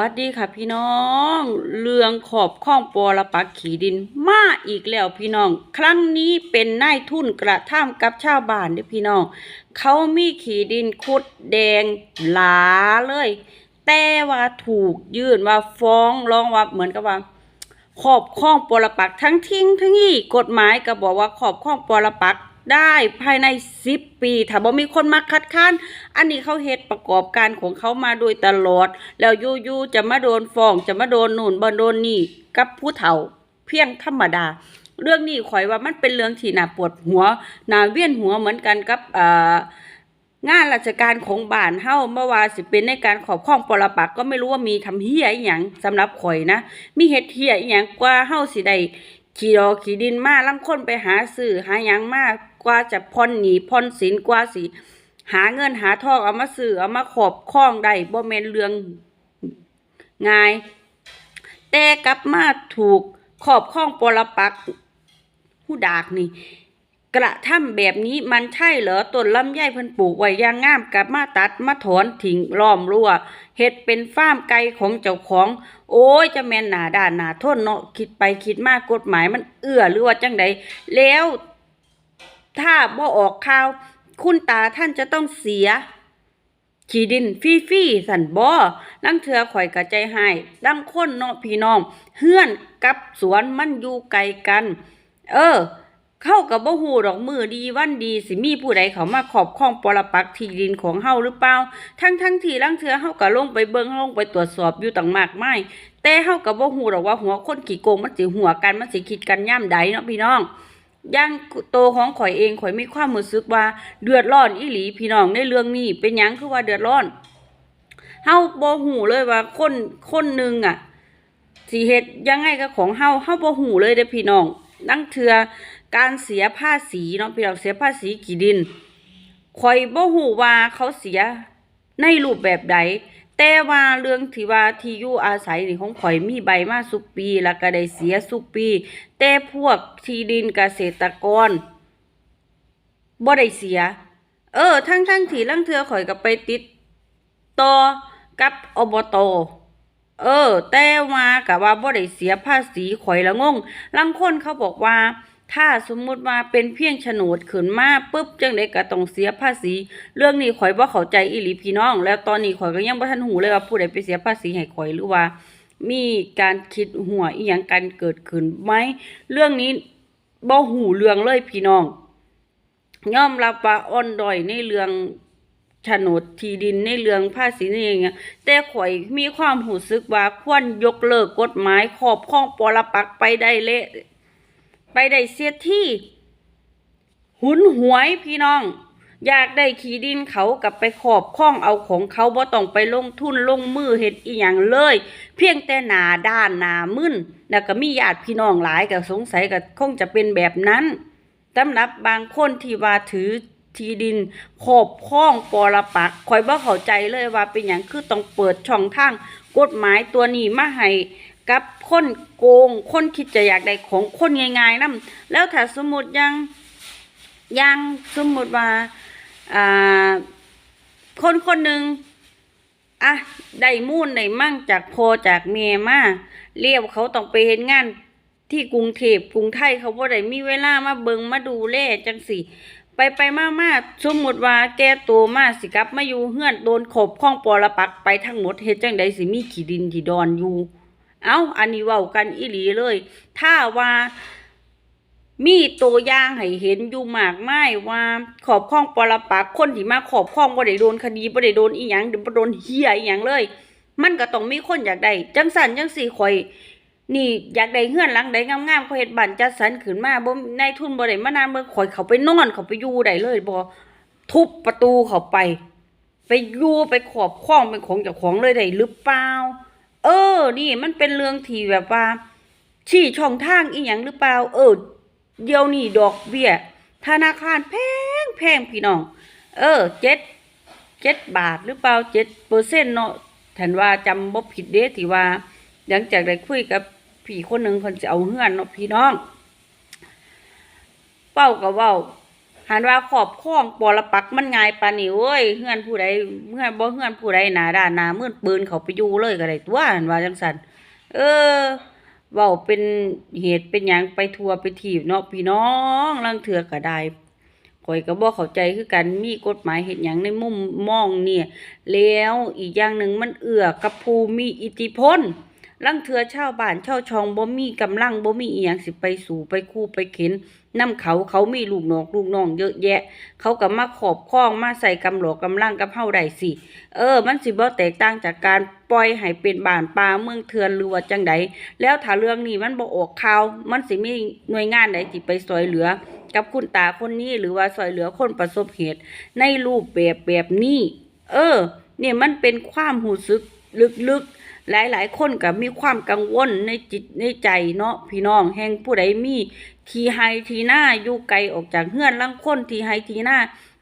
วัสดีค่ะพี่น้อง เรื่องขอบข้องปอระปักขีดินมาอีกแล้วพี่น้อง ครั้งนี้เป็นนายทุนกระท่ามกับชาวบ้านเด้พี่น้อง เขามีขีดินคุดแดงหลาเลย แต่ว่าถูกยื่นว่าฟ้องร้องว่าเหมือนกับว่า ขอบข้องปลรปักทั้งทิ้งทั้งยี่กฎหมายก็บอกว่าขอบข้องปลรปัก ได้ภายในสิบปี ถ้าบ่มีคนมาคัดค้านอันนี้เขาเฮ็ดประกอบการของเขามาโดยตลอด แล้วยู่ๆจะมาโดนฟ้องจะมาโดนนู่นบ่โดนนี่กับผู้เฒ่าเพียงธรรมดา เรื่องนี้ข่อยว่ามันเป็นเรื่องที่น่าปวดหัวน่าเวียนหัวเหมือนกันกับเอ่องานราชการของบ้านเฮ้าเมื่อวาสิเป็นในการขอบข้องปรปักก็ไม่รู้ว่ามีทำเฮียอีหยังสำหรับข่อยนะ มีเฮ็ดเฮียอีหยังกว่าเฮ้าสิได้ขี่ดอกขี่ดินมาลังคนไปหาซื้อหาหยังมา กว่าจะผ่อนหนี้ผ่อนสินกว่าสิหาเงินหาทองเอามาซื้อเอามาขอบคล้องได้บ่แม่นเรื่องง่าย แต่กลับมาถูกขอบข้องปรปักผู้ดากนี่ กระทำแบบนี้มันใช่เหรอต้นลำไยเพิ่นปลูกไว้ย่างงามกลับมาตัดมาถอนทิ้งล้อมรั้วเฮ็ดเป็นฟาร์มไก่ของเจ้าของ โอ้ยจะแม่นหนาด้านหนาทนเนาะคิดไปคิดมากกฎหมายมันเอื้อหรือว่าจังใดแล้ว ถ้าบ่ออกข่าว คุณตาท่านจะต้องเสียขี่ดินฟรีๆสันบ่ลังเทือข่อยกระใจหายดังคนเนาะพี่น้องเฮือนกับสวนมันอยู่ไกลกัน เออ เข้ากับบ่ฮู้ดอกมือดีวันดีสิมีผู้ใดเขามาขอบข้องปรปักที่ดินของเฮาหรือเปล่า ทั้งทั้งที่ลังเทือเฮาก็ลงไปเบิงลงไปตรวจสอบอยู่ต่างมากมายแต่เฮาก็บ่ฮู้ดอกว่าหัวคนขี้โกงมันสิหัวกันมันสิคิดกันย่ำใดเนาะพี่น้อง ย่างโตของข่อยเองข่อยมีความรู้สึกว่าเดือดร้อนอีหลีพี่น้องในเรื่องนี้เป็นยังคือว่าเดือดร้อนเฮาบ่ฮู้เลยว่าคนคนหนึ่งอะสิเฮ็ดยังไงกับของเฮาเฮาบ่ฮู้เลยเด้อพี่น้องนั่งเทือการเสียภาษีเนาะพี่น้องเสียภาษีกี่ดินข่อยบ่ฮู้ว่าเขาเสียในรูปแบบใด แต่ว่าเรื่องที่ว่าที่อยู่อาศัยนี่ของข่อยมีใบมาสุปี แล้วก็ได้เสียสุปี แต่พวกที่ดินเกษตรกรบ่ได้เสีย เออ ทั้งทั้งที่ลังเทือข่อยก็ไปติดต่อกับอบตเออ แต่ว่ากับว่าบ่ได้เสียภาษีข่อยละงงลังคนเขาบอกว่า ถ้าสมมุติว่าเป็นเพียงโฉนดขึ้นมาปุ๊บจังไดก็ต้องเสียภาษี เรื่องนี้ข่อยบ่เข้าใจอีหลีพี่น้อง แล้วตอนนี้ข่อยก็ยังบ่ทันหูเลยว่าผู้ใดไปเสียภาษีให้ข่อยหรือว่า มีการคิดหัวอีหยังกันเกิดขึ้นไหมเรื่องนี้บ่หูเรื่องเลยพี่น้องยอมรับว่าอ่อนด้อยในเรื่องโฉนดที่ดินในเรื่องภาษีนี่อย่างเงี้ยแต่ข่อยมีความหูสึกว่าควรยกเลิกกฎหมายครอบครองปรปักไปได้เละ ไปได้เสียที่ หุนหวยพี่น้อง อยากได้ขีดินเขากับไปขอบข้องเอาของเขาบ่ต้องไปลงทุนลงมือเฮ็ดอีหยังเลย เพียงแต่หนาด้านหนามึนแล้วก็มีญาติพี่น้องหลายก็สงสัยก็คงจะเป็นแบบนั้นสำหรับบางคนที่ว่าถือที่ดินขอบข้องปรปักษ์ข่อยบ่เข้าใจเลยว่าเป็นหยังคือต้องเปิดช่องทางกฎหมายตัวนี้มาให้ กับคนโกง คนคิดจะอยากได้ของคนง่ายๆนํแล้วถ้าสมมุติยังย่างสมมติว่าอ่าคนคนหนึ่งอะได้มูลได้มั่งจากพอจากเมียมาเรียกเขาต้องไปเห็นงานที่กรุงเทพกรุงไทยเขาบ่ได้มีเวลามาเบิงมาดูแลจังสิไปไปมามาสมมติว่าแกโตมาสิกลับมาอยู่เฮือนโดนขบข้องปรปักไปทั้งหมดเฮ็ดจังใดสิมีขี้ดินที่ดอนอยู่ เอ้าอันนี้เว้ากันอีหลีเลย ถ้าว่ามีตัวอย่างให้เห็นอยู่มากมายว่าขอบข้องปรปักคนที่มาขอบข้องบ่ได้โดนคดีบ่ได้โดนอีหยังบ่โดนเหี้ยอีหยังเลย มันก็ต้องมีคนอยากได้จังสันจังสี่ข่อย นี่อยากได้เฮือนหลังใดงามๆเขาเฮ็ดบ้านจัดสรรขึ้นมาบ่นายทุนบ่ได้มานานเบิ่งข่อยเขาไปนอนเขาไปอยู่ได้เลยบ่ทุบประตูเขาไป ไปอยู่ไปขอบข้องเป็นของเจ้าของเลยได้หรือเปล่า เออ นี่มันเป็นเรื่องที่แบบว่าชี้ช่องทางอีหยังหรือเปล่า เออ เดี๋ยวนี้ดอกเบี้ยธนาคารแพงแพงพี่น้อง เออเจ็ดเจ็ดบาทหรือเปล่าเจ็ดเปอร์เซ็นต์เนาะฉันว่าจำบ่ผิดเด้ที่ว่า หลังจากได้คุยกับพี่คนหนึ่งคนจะเอาเฮือนเนาะพี่น้อง เป้ากับเว้า หันว่าขอบคล้องปอละปักมันง่ายปานนี้เว้ยเฮือนผู้ใดเฮือนบ่เฮือนผู้ใดหนาด้านหนามืดปืนเขาไปอยู่เลยก็ได้ตัวหันว่าจังซั่นเออเว้าเป็นเหตุเป็นหยังไปทัวไปทีบเนาะพี่น้องลังเถือก็ได้ข่อยก็บ่เข้าใจคือกันมีกฎหมายเฮ็ดหยังในมุมมองเนี่ย แล้วอีกอย่างหนึ่งมันเอื้อกับผู้มีอิทธิพล ลังเทือชาวบ้านชาวช่องบ่มีกำลังบ่มีอีหยังสิไปสู่ไปคู่ไปเข็นนำเขาเขามีลูกนองลูกน้องเยอะแยะ เขาก็มาขอบคล้องมาใส่กำหลอกกำลังกับเฮาได้สิ เออ มันสิบ่แตกต่างจากการปล่อยให้เป็นบ้านป่าเมืองเถื่อนหรือว่าจังใดแล้วถ้าเรื่องนี้มันบ่ออกข่าวมันสิมีหน่วยงานใดที่ไปช่วยเหลือ กับคุณตาคนนี้หรือว่าช่วยเหลือคนประสบเหตุ ในรูปแบบแบบนี้ เออ เนี่ยมันเป็นความหูสึกลึกๆ หลายๆคนก็มีความกังวลในจิตในใจเนาะพี่น้องแห่งผู้ใดมีทีไฮทีหน้าอยู่ไกลออกจากเฮือนลังคนทีไฮทีหน้า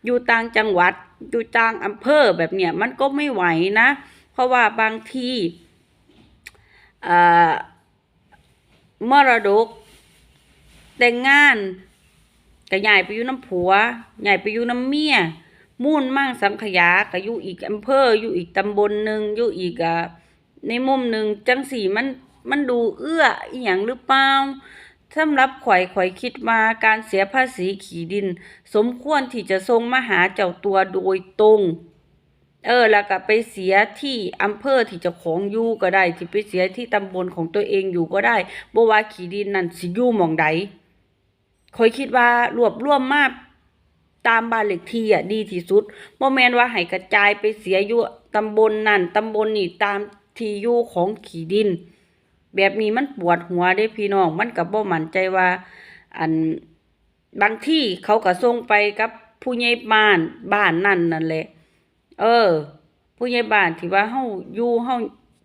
อยู่ต่างจังหวัดอยู่ต่างอำเภอแบบเนี้ยมันก็ไม่ไหวนะ เพราะว่าบางทีอ่ามรดก แต่งงานก็ย้ายไปอยู่น้ำผัวย้ายไปอยู่น้ำเมียมุ่นมั่งสังขยาก็อยู่อีกอำเภออยู่อีกตำบลหนึ่งอยู่อีกอะ ในมุมหนึ่งจังสีมันมันดูเอื้ออีหยังหรือเปล่าสำหรับข่อยข่อยคิดว่าการเสียภาษีขี่ดิน สมควรที่จะส่งมาหาเจ้าตัวโดยตรง เออ แล้วก็ไปเสียที่อำเภอที่จ้าของอยู่ก็ได้ ที่ไปเสียที่ตำบลของตัวเองอยู่ก็ได้บ่ว่าขี่ดินนั่นสิอยู่หม่องใดข่อยคิดว่ารวบรวมมาตามบ้านเลขที่อะดีที่สุดบ่แม่นว่าให้กระจายไปเสียอยู่ตำบลนั่นตำบลนี่ตาม ที่อยู่ของขีดิน แบบนี้มันปวดหัวเด้พี่น้อง มันก็บ่มั่นใจว่า อันบางที่เขาก็ส่งไปกับผู้ใหญ่บ้านบ้านนั่นนั่นแหละ เออ ผู้ใหญ่บ้านที่ว่าเฮาอยู่เฮา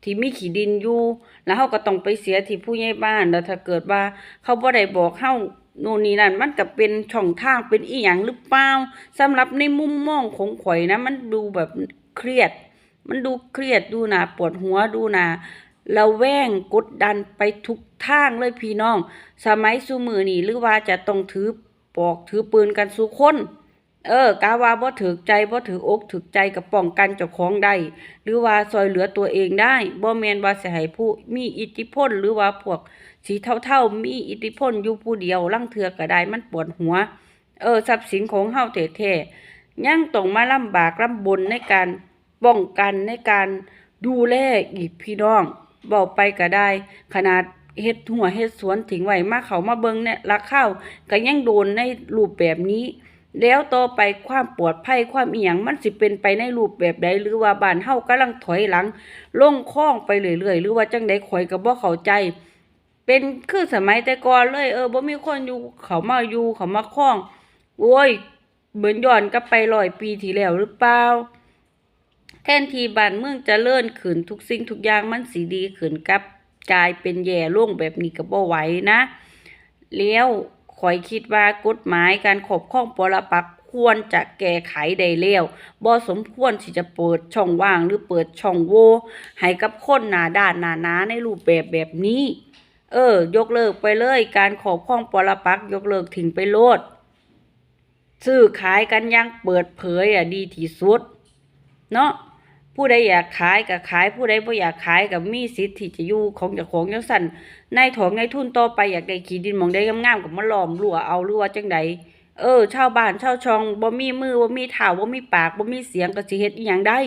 ที่มีขีดินอยู่ แล้วเฮาก็ต้องไปเสียที่ผู้ใหญ่บ้านแล้วถ้าเกิดว่า เขาบ่ได้บอกเฮาโน่นนี่นั่นมันก็เป็นช่องทางเป็นอีหยังหรือเปล่าสำหรับในมุมมองของข่อยนะ มันดูแบบเครียด มันดูเครียดดูน่าปวดหัวดูน่าระแวงกดดันไปทุกทางเลยพี่น้อง สมัยสุมือนี่หรือว่าจะต้องถือปอกถือปืนกันสุคนเออกาว่าบ่ถือใจบ่ถืออกถือใจกับป้องกันเจ้าของได้หรือว่าซอยเหลือตัวเองได้บ่แมนว่าสิให้ผู้มีอิทธิพลหรือว่าพวกสีเท่าๆมีอิทธิพลอยู่ผู้เดียวลังเทือก็ได้มันปวดหัว เออทรัพย์สินของเฮาแท้ๆยังต้องมาลำบากลำบนในการ ป้องกันในการดูแลอีกพี่น้องบอกไปก็ได้ ขนาดเฮ็ดหัวเฮ็ดสวนถิงไหวมาเขามาเบิงเนี่ยราข้าวก็ยังโดนในรูปแบบนี้ แล้วต่อไปความปลอดภัยความเอียงมันสิเป็นไปในรูปแบบใดหรือว่าบ้านเฮากำลังถอยหลังลงคล้องไปเรื่อยๆหรือว่าจังใดข่อยก็บ่เข้าใจ เป็นคือสมัยแต่ก่อนเลย เออบ่มีคนอยู่เขามาอยู่เขามาคล้อง โอ้ยเหมือนย้อนกลับไปร้อยปีที่แล้วหรือเปล่า แทนที่บ้านเมืองจะเลื่อนขึ้นทุกสิ่งทุกอย่างมันสีดีขึ้นกับกลายเป็นแย่ลงแบบนี้ก็บ่ไหวนะ แล้วขอยคิดว่ากฎหมายการขบครองปรปักควรจะแก้ไขได้แล้วบ่สมควรที่จะเปิดช่องว่างหรือเปิดช่องโหว่ให้กับคนหนาด้านหนาหนาในรูปแบบแบบนี้ เออ ยกเลิกไปเลย การขอบครองปรปักยกเลิกทิ้งไปโลดซื้อขายกันยังเปิดเผยอะดีที่สุด เนาะ ผู้ใดอยากขายก็ขายผู้ใดบ่อยากขายก็มีสิทธิ์ที่จะอยู่ของเจ้าของจังซั่นนายถองนายทุนต่อไปอยากได้ขี้ดินหมองใดงามๆก็มาล้อมรั้วเอาหรือว่าจังใดเออชาวบ้านชาวช่องบ่มีมือบ่มีเท้าบ่มีปากบ่มีเสียงก็สิเฮ็ดอีหยังได้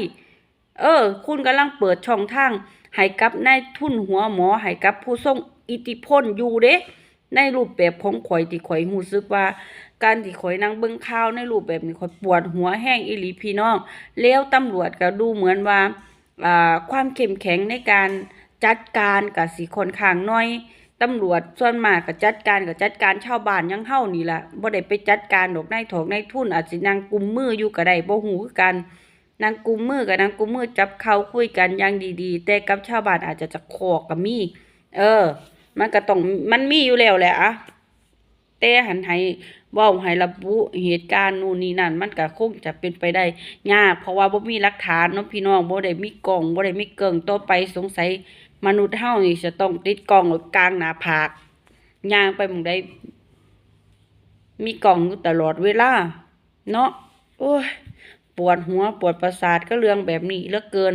เออ คุณกำลังเปิดช่องทางให้กับนายทุนหัวหมอให้กับผู้ทรงอิทธิพลอยู่เด้ในรูปแบบของข่อยที่ข่อยรู้สึกว่า การที่ข่อยนั่งเบิ่งข่าวในรูปแบบนี้ข่อยปวดหัวแห้งอีหลีพี่น้องแล้วตำรวจก็ดูเหมือนว่าความเข้มแข็งในการจัดการกับสิค่อนข้างน้อยตำรวจส่วนมากก็จัดการก็จัดการชาวบ้านยังเฮานี่ล่ะบ่ได้ไปจัดการดอกในถอกนทุนอาจสินั่งกุมมืออยู่ก็ได้บ่ฮู้คือกันนางกุมมือกับนางกุมมือจับเขาคุยกันอย่างดีๆ แต่กับชาวบ้านอาจจะจะคอกก็มี เออ มันก็ต้องมันมีอยู่แล้วแหละอะ แต่หันให้เว้าให้ระบุเหตุการณ์นู่นนี่นั่นมันก็คงจะเป็นไปได้ยาก เพราะว่าบ่มีหลักฐานเนาะพี่น้องบ่ได้มีกล้องบ่ได้มีเกิ่งต่อไปสงสัยมนุษย์เฮานี่จะต้องติดกล้องกลางหน้าผากย่างไปหม้องใดมีกล้องอยู่ตลอดเวลาเนาะโอ้ยปวดหัวปวดประสาทก็เรื่องแบบนี้เหลือเกิน